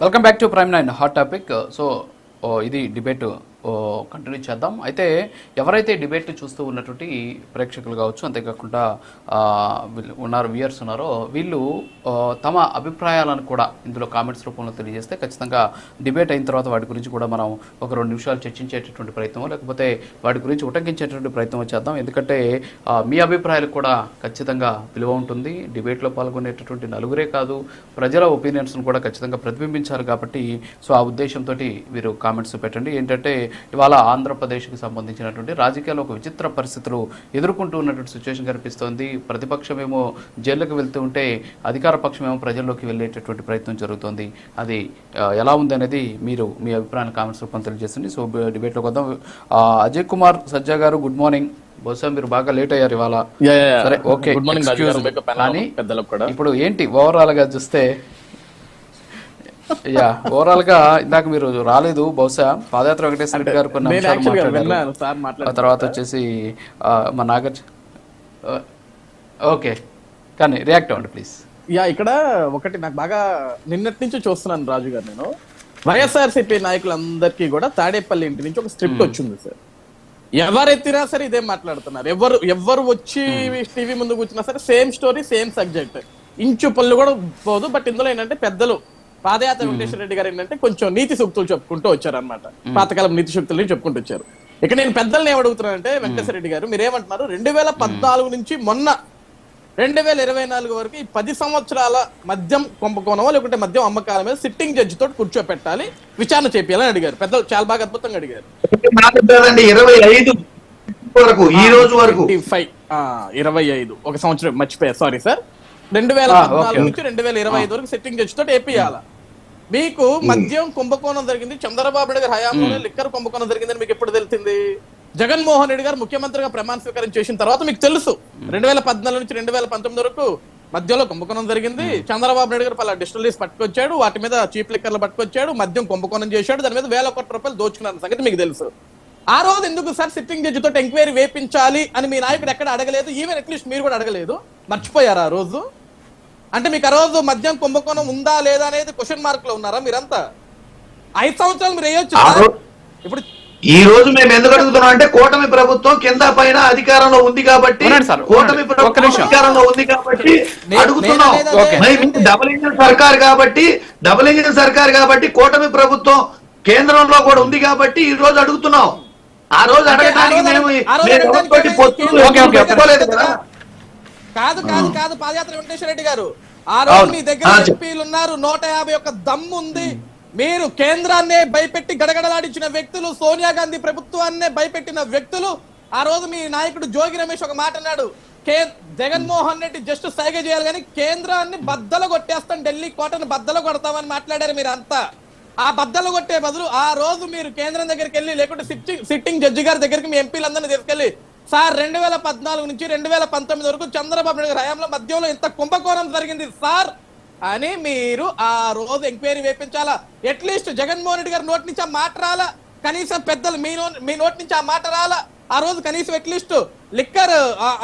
Welcome back to Prime Nine hot topic so ఓ, ఇది debate continue చేద్దాం. అయితే ఎవరైతే డిబేట్ చూస్తూ ఉన్నటువంటి ప్రేక్షకులు కావచ్చు అంతేకాకుండా వీళ్ళు ఉన్నారు వ్యూయర్స్ ఉన్నారో వీళ్ళు తమ అభిప్రాయాలను కూడా ఇందులో కామెంట్స్ రూపంలో తెలియజేస్తే ఖచ్చితంగా డిబేట్ అయిన తర్వాత వాటి గురించి కూడా మనం ఒక రెండు నిమిషాలు చర్చించేటటువంటి ప్రయత్నం లేకపోతే వాటి గురించి ఉటంకించేటటువంటి ప్రయత్నం చేద్దాం. ఎందుకంటే మీ అభిప్రాయాలు కూడా ఖచ్చితంగా విలువ ఉంటుంది. డిబేట్లో పాల్గొనేటటువంటి నలుగురే కాదు ప్రజల ఒపీనియన్స్ను కూడా ఖచ్చితంగా ప్రతిబింబించాలి కాబట్టి సో ఆ ఉద్దేశంతో మీరు కామెంట్స్ పెట్టండి. ఏంటంటే ఇవాళ ఆంధ్రప్రదేశ్కి సంబంధించినటువంటి రాజకీయాల్లో ఒక విచిత్ర పరిస్థితులు ఎదుర్కొంటూ ఉన్నటువంటి సిచ్యువేషన్ కనిపిస్తోంది. ప్రతిపక్షమేమో జైలుకు వెళ్తూ ఉంటే అధికార పక్షమేమో ప్రజల్లోకి వెళ్ళేటటువంటి ప్రయత్నం జరుగుతోంది. అది ఎలా ఉంది అనేది మీరు మీ అభిప్రాయాన్ని కామెంట్స్ రూపంలో తెలియజేస్తుంది. సో డిబేట్లోకి వద్దాం అజయ్ కుమార్ సజ్జా గారు గుడ్ మార్నింగ్. బహుశా మీరు బాగా లేట్ అయ్యారు ఇవాళ. సరే ఓకే. గుడ్ మార్నింగ్ ఇప్పుడు ఏంటి? ఓవరాల్గా చూస్తే యా ఓవరాల్గా ఇందాక మీరు రాలేదు బహుశా పాదయాత్ర వెంకటేశ్వర రెడ్డి గారు కొన్ని తర్వాత వచ్చేసి మా నాగర్ ఓకే. కానీ రియాక్ట్ అవ్వండి ప్లీజ్. యా ఇక్కడ ఒకటి నాకు బాగా నిన్నటి నుంచి చూస్తున్నాను రాజు గారు నేను. వైఎస్ఆర్సీపీ నాయకులందరికీ కూడా తాడేపల్లి ఇంటి నుంచి ఒక స్క్రిప్ట్ వచ్చింది సార్. ఎవరెత్తినా సరే ఇదే మాట్లాడుతున్నారు. ఎవరు ఎవరు వచ్చి టీవీ ముందు కూర్చున్నా సరే same story same subject inch పళ్ళు కూడా పోదు బట్ ఇందులో ఏంటంటే పెద్దలు పాదయాత్ర వెంకటేశ్వర రెడ్డి గారు ఏంటంటే కొంచెం నీతి సూక్తులు చెప్పుకుంటూ వచ్చారు అనమాట పాతకాలం నీతి సూక్తులని చెప్పుకుంటూ వచ్చారు. ఇక నేను పెద్దల్ని ఏమడుగుతున్నానంటే వెంకటేశ్వర రెడ్డి గారు మీరు ఏమంటున్నారు రెండు వేల పద్నాలుగు నుంచి మొన్న రెండు వేల ఇరవై నాలుగు వరకు ఈ పది సంవత్సరాల మద్యం కుంభకోణమో లేకుంటే మద్యం అమ్మకాల మీద సిట్టింగ్ జడ్జి తోటి కూర్చోపెట్టాలి విచారణ చేయాలని అడిగారు. పెద్దలు చాలా బాగా అద్భుతంగా అడిగారు. ఇరవై ఐదు వరకు ఈ రోజు వరకు. ఇరవై ఐదు. ఒక సంవత్సరం మర్చిపోయా. సారీ సార్ రెండు వేల పద్నాలుగు. నుంచి రెండు వేల ఇరవై ఐదు వరకు సెట్టింగ్ జడ్జి తోటి ఏపీయాల మీకు మద్యం కుంభకోణం జరిగింది చంద్రబాబు నాయుడు గారి హయాంలోనే లిక్కర్ కుంభకోణం జరిగిందని మీకు ఎప్పుడు తెలిసింది? జగన్మోహన్ రెడ్డి గారు ముఖ్యమంత్రిగా ప్రమాణ స్వీకారం చేసిన తర్వాత మీకు తెలుసు. రెండు వేల పద్నాలుగు నుంచి రెండు వేల పంతొమ్మిది వరకు మధ్యలో కుంభకోణం జరిగింది. చంద్రబాబు నాయుడు గారు పలా డిస్టరీస్ పట్టుకొచ్చాడు వాటి మీద చీప్ లిక్కర్లు పట్టుకొచ్చాడు మద్యం కుంభకోణం చేశాడు దాని మీద వేల కోట్ల రూపాయలు దోచుకున్న సంగతి మీకు తెలుసు. ఆ రోజు ఎందుకు సార్ సిట్టింగ్ జడ్జి తోటి ఎంక్వైరీ వేపించాలి అని మీ నాయకుడు ఎక్కడ అడగలేదు? ఈవెన్ అట్లీస్ట్ మీరు కూడా అడగలేదు. మర్చిపోయారా ఆ రోజు? అంటే మీకు ఆ రోజు మద్యం కుంభకోణం ఉందా లేదా అనేది క్వశ్చన్ మార్క్లో ఉన్నారా మీరంతా? ఐదు సంవత్సరాలు మీరు వేయొచ్చు ఇప్పుడు ఈ రోజు మేము ఎందుకు అడుగుతున్నాం అంటే కూటమి ప్రభుత్వం కింద పైన అధికారంలో ఉంది కాబట్టి కూటమి ప్రభుత్వం. అధికారంలో ఉంది కాబట్టి నేను- అడుగుతున్నాం. డబుల్ ఇంజిన్ సర్కార్ కాబట్టి డబుల్ ఇంజిన్ సర్కార్ కాబట్టి కూటమి ప్రభుత్వం కేంద్రంలో కూడా ఉంది కాబట్టి ఈ రోజు అడుగుతున్నాం. ఆ రోజు అడగడానికి కదా? కాదు కాదు పాదయాత్ర వెంకటేశ్వర రెడ్డి గారు. ఆ రోజు. మీ దగ్గర. ఎంపీలు ఉన్నారు నూట యాభై ఒక్క దమ్ము ఉంది. మీరు కేంద్రాన్నే భయపెట్టి గడగడలాడించిన వ్యక్తులు సోనియా గాంధీ ప్రభుత్వాన్నే భయపెట్టిన వ్యక్తులు ఆ రోజు మీ నాయకుడు జోగి రమేష్ ఒక మాట అన్నాడు. కే జగన్మోహన్ రెడ్డి జస్ట్ సైగ చేయాలి కానీ కేంద్రాన్ని బద్దలు కొట్టేస్తాం ఢిల్లీ కోటను బద్దలు కొడతామని మాట్లాడారు మీరు అంతా ఆ బద్దలు కొట్టే బదులు ఆ రోజు మీరు కేంద్రం దగ్గరికి వెళ్ళి లేకుంటే సిట్టింగ్ సిట్టింగ్ జడ్జి గారి దగ్గరికి మీ ఎంపీలందరినీ తీసుకెళ్ళి సార్ రెండు వేల పద్నాలుగు నుంచి రెండు వేల పంతొమ్మిది వరకు చంద్రబాబు నాయుడు హయాంలో మధ్యలో ఇంత కుంభకోణం జరిగింది సార్ అని మీరు ఆ రోజు ఎంక్వైరీ వేపించాలా? అట్లీస్ట్ జగన్మోహన్ రెడ్డి గారి నోటి నుంచి ఆ మాట రాలా? కనీసం పెద్దలు మీ నో- మీ నోటి నుంచి ఆ మాట రాలా? ఆ రోజు కనీసం అట్లీస్ట్ లిక్కర్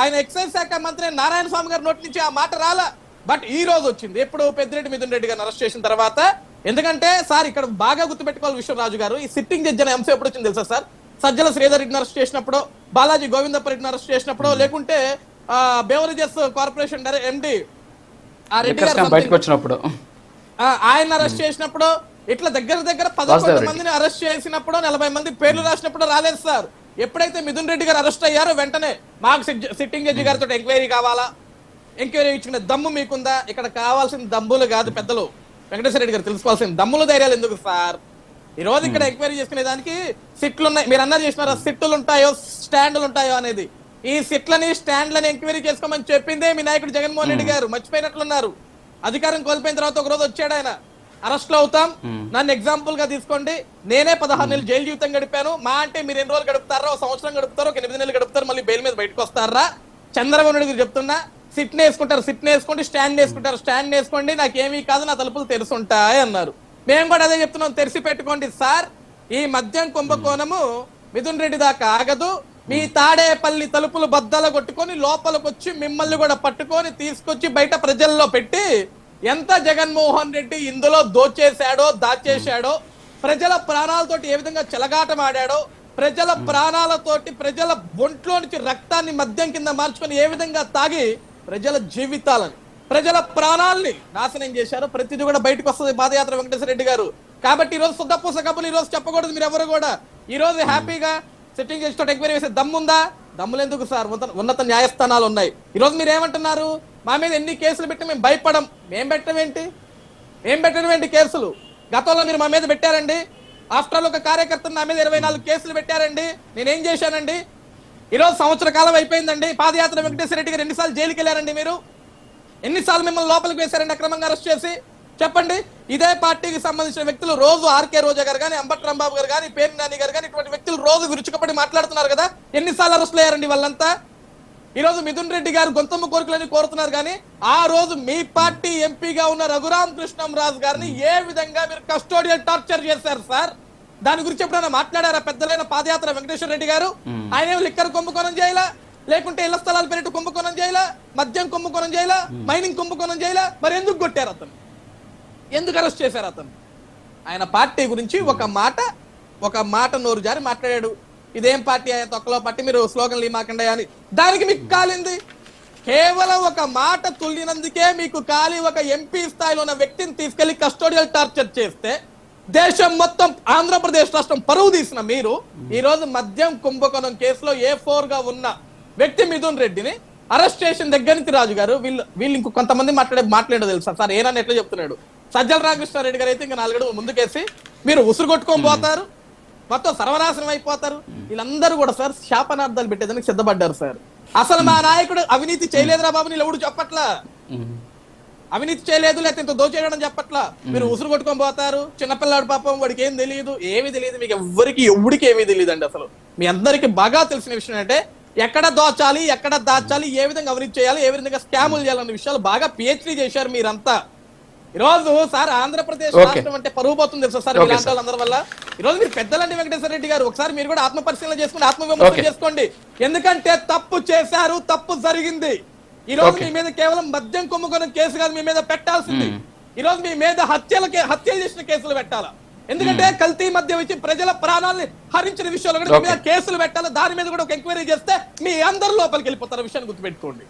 ఆయన ఎక్సైజ్ శాఖ మంత్రి నారాయణ స్వామి గారి నోటి నుంచి ఆ మాట రాలా? బట్ ఈ రోజు వచ్చింది. ఎప్పుడు పెద్దిరెడ్డి మిథున్ రెడ్డి గారిని అరెస్ట్ చేసిన తర్వాత ఎందుకంటే సార్ ఇక్కడ బాగా గుర్తుపెట్టుకోవాలి విశ్వరాజు గారు. ఈ సిట్టింగ్ జడ్జి అనే అంశం ఎప్పుడు వచ్చింది తెలుసా సార్? సజ్జల శ్రీధర్ రెడ్డిని అరెస్ట్ చేసినప్పుడు బాలాజీ గోవిందప్ప రెడ్డిని అరెస్ట్ చేసినప్పుడు లేకుంటే ఆ, బెవరేజెస్ కార్పొరేషన్ డైరెక్ట్ ఎండి బయటకు వచ్చినప్పుడు ఆయన అరెస్ట్ చేసినప్పుడు ఇట్లా దగ్గర దగ్గర పదకొండు. మందిని అరెస్ట్ చేసినప్పుడు నలభై మంది పేర్లు రాసినప్పుడు రాలేదు సార్. ఎప్పుడైతే మిథున్ రెడ్డి గారు అరెస్ట్ అయ్యారో వెంటనే మాకు సిట్- సిట్టింగ్ జడ్జి గారితో ఎంక్వైరీ కావాలా? ఎంక్వైరీ ఇచ్చిన దమ్ము మీకుందా? ఇక్కడ కావాల్సిన దమ్ములు కాదు పెద్దలు. వెంకటేశ్వర రెడ్డి గారు తెలుసుకోవాల్సిన దమ్ములు ధైర్యాలు ఎందుకు సార్? ఈ రోజు ఇక్కడ ఎంక్వైరీ చేసుకునే దానికి సిట్లు ఉన్నాయి మీరు అన్నారు చేసినారా సిట్టులు ఉంటాయో స్టాండ్లు ఉంటాయో అనేది. ఈ సిట్లని స్టాండ్లని ఎంక్వైరీ చేసుకోమని చెప్పిందే మీ నాయకుడు జగన్మోహన్ రెడ్డి గారు. మర్చిపోయినట్లున్నారు. అధికారం కోల్పోయిన తర్వాత ఒక రోజు వచ్చాడు ఆయన. అరెస్ట్లో అవుతాం నన్ను ఎగ్జాంపుల్గా తీసుకోండి. నేనే పదహారు నెలలు జైలు జీవితం గడిపాను. మా అంటే మీరు ఎన్ని రోజులు గడుపుతారో ఒక సంవత్సరం గడుపుతారో ఒక ఎనిమిది నెలలు గడుపుతారు మళ్ళీ బెయిల్ మీద బయటకు వస్తారా? చంద్రబాబు నాయుడు గారు చెప్తున్నా సిట్ని వేసుకుంటారు సిట్ని వేసుకోండి స్టాండ్ వేసుకుంటారు స్టాండ్ వేసుకోండి నాకు ఏమీ కాదు నా తలుపులు తెరుసుంటాయి అన్నారు. మేము కూడా అదే చెప్తున్నాం తెరిచి పెట్టుకోండి సార్. ఈ మద్యం కుంభకోణము మిథున్ రెడ్డి దాకా ఆగదు. మీ తాడేపల్లి తలుపులు బద్దల కొట్టుకొని లోపలికి వచ్చి మిమ్మల్ని కూడా పట్టుకొని తీసుకొచ్చి బయట ప్రజల్లో పెట్టి ఎంత జగన్మోహన్ రెడ్డి ఇందులో దోచేశాడో దాచేశాడో ప్రజల ప్రాణాలతోటి ఏ విధంగా చెలగాటమాడాడో ప్రజల ప్రాణాలతోటి ప్రజల ఒంట్లో నుంచి రక్తాన్ని మద్యం కింద మార్చుకొని ఏ విధంగా తాగి ప్రజల జీవితాలను ప్రజల ప్రాణాల్ని నాశనం చేశారు. ప్రతిదీ కూడా బయటకు వస్తుంది పాదయాత్ర వెంకటేశ్వర రెడ్డి గారు. కాబట్టి ఈ రోజు సుద్దపూస కబులు ఈ రోజు చెప్పకూడదు మీరు ఎవరు కూడా. ఈ రోజు హ్యాపీగా సిట్టింగ్ చేసి ఎంక్వైరీ వేసే దమ్ముందా దమ్ములు ఎందుకు సార్? ఉన్నత- ఉన్నత న్యాయస్థానాలు ఉన్నాయి. ఈ రోజు మీరు ఏమంటున్నారు? మా మీద ఎన్ని కేసులు పెట్టి మేము భయపడం? మేము పెట్టడం ఏంటి? ఏం పెట్టడం ఏంటి కేసులు? గతంలో మీరు మా మీద పెట్టారండి. ఆఫ్టర్ ఆల్ ఒక కార్యకర్త నా మీద ఇరవై నాలుగు కేసులు పెట్టారండి. నేనేం చేశానండి? ఈరోజు సంవత్సర కాలం అయిపోయిందండి. పాదయాత్ర వెంకటేశ్వర రెడ్డి గారు ఎన్నిసార్లు జైలుకి వెళ్ళారండి మీరు? ఎన్నిసార్లు మిమ్మల్ని లోపలికి వేశారండి అక్రమంగా అరెస్ట్ చేసి? చెప్పండి. ఇదే పార్టీకి సంబంధించిన వ్యక్తులు రోజు ఆర్కే రోజా గారు కానీ అంబట్ రాంబాబు గారు కానీ పేరు నాని గారు కానీ ఇటువంటి వ్యక్తులు రోజు విరుచుకపడి మాట్లాడుతున్నారు కదా. ఎన్నిసార్లు అరెస్ట్ అయ్యారండి వాళ్ళంతా? ఈరోజు మిథున్ రెడ్డి గారు గొంతమ్మ కోరికలని కోరుతున్నారు కానీ ఆ రోజు మీ పార్టీ ఎంపీగా ఉన్న రఘురామ్ కృష్ణంరాజు గారిని ఏ విధంగా మీరు కస్టోడియల్ టార్చర్ చేశారు సార్? దాని గురించి ఎప్పుడైనా మాట్లాడారా? పెద్దలైన పాదయాత్ర వెంకటేశ్వర రెడ్డి గారు? ఆయన ఏమో లిక్కర్ కుంభకోణం చేయాలా? లేకుంటే ఇళ్ళ స్థలాల పేరిట కుంభకోణం చేయాలా? మద్యం కుంభకోణం చేయాలా? మైనింగ్ కుంభకోణం చేయాలా? మరి ఎందుకు కొట్టారు అతను ఎందుకు అరెస్ట్ చేశారు అతను ఆయన పార్టీ గురించి ఒక మాట ఒక మాట నోరు జారి మాట్లాడాడు. ఇదేం పార్టీ ఆయన తొక్కలో పార్టీ మీరు స్లోగన్లు మాకండి అని. దానికి మీకు కాలింది? కేవలం ఒక మాట తుల్లినందుకే మీకు కాలి. ఒక ఎంపీ స్థాయిలో ఉన్న వ్యక్తిని తీసుకెళ్ళి కస్టోడియల్ టార్చర్ చేస్తే దేశం మొత్తం ఆంధ్రప్రదేశ్ రాష్ట్రం పరువు తీసిన మీరు ఈ రోజు మద్యం కుంభకోణం కేసులో ఏ ఫోర్గా ఉన్న వ్యక్తి మిథున్ రెడ్డిని అరెస్ట్ చేసిన దగ్గర నుంచి రాజు గారు వీళ్ళు వీళ్ళు ఇంకో కొంతమంది మాట్లాడే మాట్లాడో తెలుసా? సార్ ఏనని ఎట్లా చెప్తున్నాడు? సజ్జల రామకృష్ణారెడ్డి గారు అయితే ఇంకా నాలుగడు ముందుకేసి మీరు ఉసురు కొట్టుకొని పోతారు మొత్తం సర్వనాశనం అయిపోతారు. వీళ్ళందరూ కూడా సార్ శాపనార్థాలు పెట్టేదానికి సిద్ధపడ్డారు సార్. అసలు మా నాయకుడు అవినీతి చేయలేదురా బాబు నీళ్ళు ఎవడు చెప్పట్లా? అవినీతి చేయలేదు లేకపోతే ఇంత దోచేయడం చెప్పట్లా? మీరు ఉసురు కొట్టుకొని పోతారు చిన్నపిల్లాడు పాపం వాడికి ఏం తెలియదు ఏమీ తెలియదు మీకు ఎవ్వరికి ఎవడికి ఏమీ తెలియదు అండి అసలు. మీ అందరికి బాగా తెలిసిన విషయం అంటే ఎక్కడ దోచాలి ఎక్కడ దాచాలి ఏ విధంగా అవినీతి చేయాలి ఏ విధంగా స్కాములు చేయాలన్న విషయాలు బాగా పిహెచ్డీ చేశారు మీరంతా. ఈ రోజు సార్ ఆంధ్రప్రదేశ్. రాష్ట్రం అంటే పరువు పోతుంది తెలుసా సార్ ఇలాంటి వాళ్ళందరి వల్ల? ఈ రోజు మీరు పెద్దలండి వెంకటేశ్వర రెడ్డి గారు ఒకసారి మీరు కూడా ఆత్మ పరిశీలన చేసుకుని ఆత్మ Okay. చేసుకోండి. ఎందుకంటే తప్పు చేశారు తప్పు జరిగింది. ఈ రోజు. మీ మీద కేవలం మద్యం కుంభకోణం కేసు కాదు మీ మీద పెట్టాల్సింది. ఈ రోజు మీ మీద హత్యలకి హత్యలు చేసిన కేసులు పెట్టాలా? ఎందుకంటే కల్తీ మద్యం ఇచ్చి ప్రజల ప్రాణాలని హరించిన విషయాలు కూడా మీద. కేసులు పెట్టాలి? దాని మీద కూడా ఒక ఎంక్వైరీ చేస్తే మీ అందరు లోపలికి వెళ్ళిపోతారు విషయాన్ని గుర్తుపెట్టుకోండి.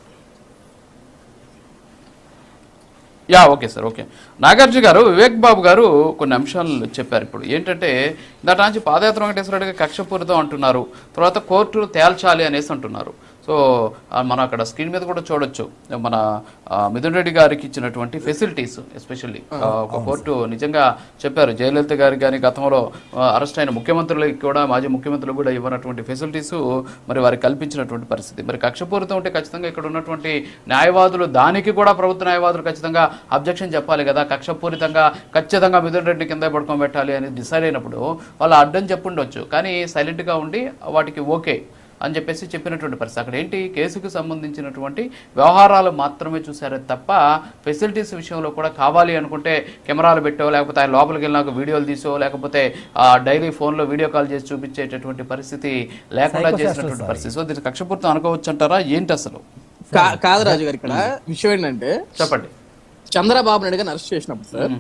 Yeah okay sir okay. Nagarjuna garu Vivek Babu గారు కొన్ని అంశాలు చెప్పారు ఇప్పుడు. ఏంటంటే దాటి నుంచి పాదయాత్ర వెంకటేశ్వర రెడ్డికి కక్షపూరితం అంటున్నారు. తర్వాత కోర్టు తేల్చాలి అనేసి అంటున్నారు. సో మనం అక్కడ స్క్రీన్ మీద కూడా చూడొచ్చు. మన మిథున్ రెడ్డి గారికి ఇచ్చినటువంటి ఫెసిలిటీస్ ఎస్పెషల్లీ. ఒక కోర్టు నిజంగా చెప్పారు. జయలలిత గారికి కానీ గతంలో అరెస్ట్ అయిన ముఖ్యమంత్రులకి కూడా మాజీ ముఖ్యమంత్రులు కూడా ఇవ్వనటువంటి ఫెసిలిటీస్ మరి వారికి కల్పించినటువంటి పరిస్థితి. మరి కక్షపూరితం ఉంటే ఖచ్చితంగా ఇక్కడ ఉన్నటువంటి న్యాయవాదులు దానికి కూడా ప్రభుత్వ న్యాయవాదులు ఖచ్చితంగా అబ్జెక్షన్ చెప్పాలి కదా. కక్షపూరితంగా ఖచ్చితంగా మిథున్ రెడ్డి కింద పడుకోబెట్టాలి అని డిసైడ్ అయినప్పుడు వాళ్ళు అడ్డం చెప్పుండొచ్చు. కానీ సైలెంట్గా ఉండి వాటికి ఓకే. అని చెప్పేసి చెప్పినటువంటి పరిస్థితి. అక్కడ ఏంటి? కేసుకు సంబంధించినటువంటి వ్యవహారాలు మాత్రమే చూశారే తప్ప ఫెసిలిటీస్ విషయంలో కూడా కావాలి అనుకుంటే కెమెరాలు పెట్టో లేకపోతే ఆయన లోపలికి వెళ్ళినాక వీడియోలు తీసో లేకపోతే డైలీ ఫోన్లో వీడియో కాల్ చేసి చూపించేటటువంటి పరిస్థితి లేకుండా చేసినటువంటి పరిస్థితి. సో దీనికి కక్షపూర్తం అనుకోవచ్చు అంటారా ఏంటి అసలు? కా- కాదు రాజు గారు ఇక్కడ విషయం ఏంటంటే చెప్పండి. చంద్రబాబు నాయుడు గారిని అరెస్ట్ చేసినప్పుడు సార్.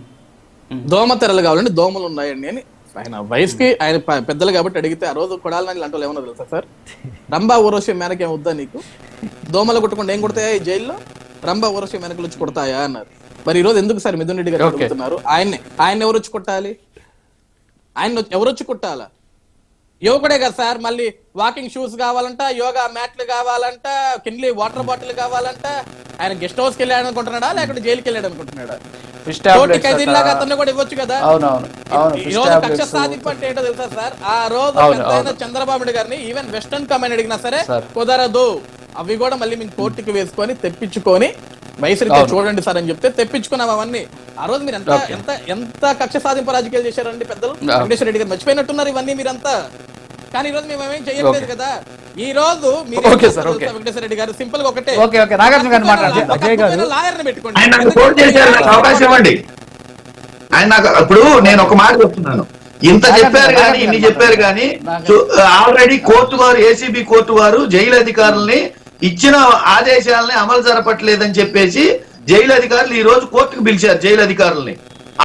దోమ తెరలు కావాలండి దోమలు ఉన్నాయండి అని ఆయన వైఫ్కి ఆయన పెద్దలు కాబట్టి అడిగితే ఆ రోజు కొడాలి నాని లాంటి వాళ్ళు ఏమన్నా తెలుసా సార్? రంభా ఊరోషి మేనకేం వద్దా నీకు? దోమలు కొట్టకుండా ఏం కొడతాయా ఈ జైల్లో? రంభా ఊరోషి మేనకలు వచ్చి కొడతాయా అన్నారు. మరి ఈ రోజు ఎందుకు సార్ మిథున్ రెడ్డి గారు. అడుగుతున్నారు? ఆయన్ని ఆయన ఎవరు వచ్చి కొట్టాలి? ఆయన ఎవరు వచ్చి కొట్టాలా? యువకుడే కదా సార్ మళ్ళీ వాకింగ్ షూస్ కావాలంట యోగా మ్యాట్లు కావాలంట కిన్లీ వాటర్ బాటిల్ కావాలంట. ఆయన గెస్ట్ హౌస్కి వెళ్ళాడు అనుకుంటున్నాడా లేకపోతే జైలుకి వెళ్ళాడు అనుకుంటున్నాడా ఫిష్ టాబ్లెట్స్ కదా? అవునవును అవును ఈ ఫిష్ రోజు కక్ష టాబ్లెట్స్. సాధింపు అంటే ఏంటో తెలుసా సార్? ఆ రోజు. చంద్రబాబు గారిని ఈవెన్ వెస్టర్న్ కమాండ్ అడిగినా సరే. కుదరదు. అవి కూడా మళ్ళీ మేము కోర్టుకి వేసుకొని తెప్పించుకొని వయసు చూడండి సార్ అని చెప్తే తెప్పించుకున్నాం అవన్నీ. ఆ రోజు మీరు ఎంత. ఎంత ఎంత కక్ష సాధింపు రాజకీయాలు చేశారండి పెద్దలు. వెంకటేశ్వర రెడ్డి గారు మర్చిపోయినట్టున్నారు ఇవన్నీ మీరంతా. కానీ ఈ రోజు మేము ఏమేం చేయట్లేదు కదా? ఈ రోజు వెంకటేశ్వర రెడ్డి గారు? సింపుల్గా ఒకటే. Okay okay. నాగార్జున గారిని మాట్లాడండి అజయ్ గారు. లాయర్ని పెట్టుకోండి. ఆయన నాకు ఫోన్ చేశారు నాకు అవకాశం ఇవ్వండి. ఆయన నాకు ఇప్పుడు నేను ఒక మాట చెప్తున్నాను. ఇంత చెప్పారు కానీ ఇన్ని చెప్పారు కానీ ఆల్రెడీ కోర్టు వారు ఏసీబీ కోర్టు వారు జైలు అధికారుల్ని ఇచ్చిన ఆదేశాలని అమలు జరపట్లేదని చెప్పేసి జైలు అధికారులు ఈ రోజు కోర్టుకు పిలిచారు జైలు అధికారుల్ని.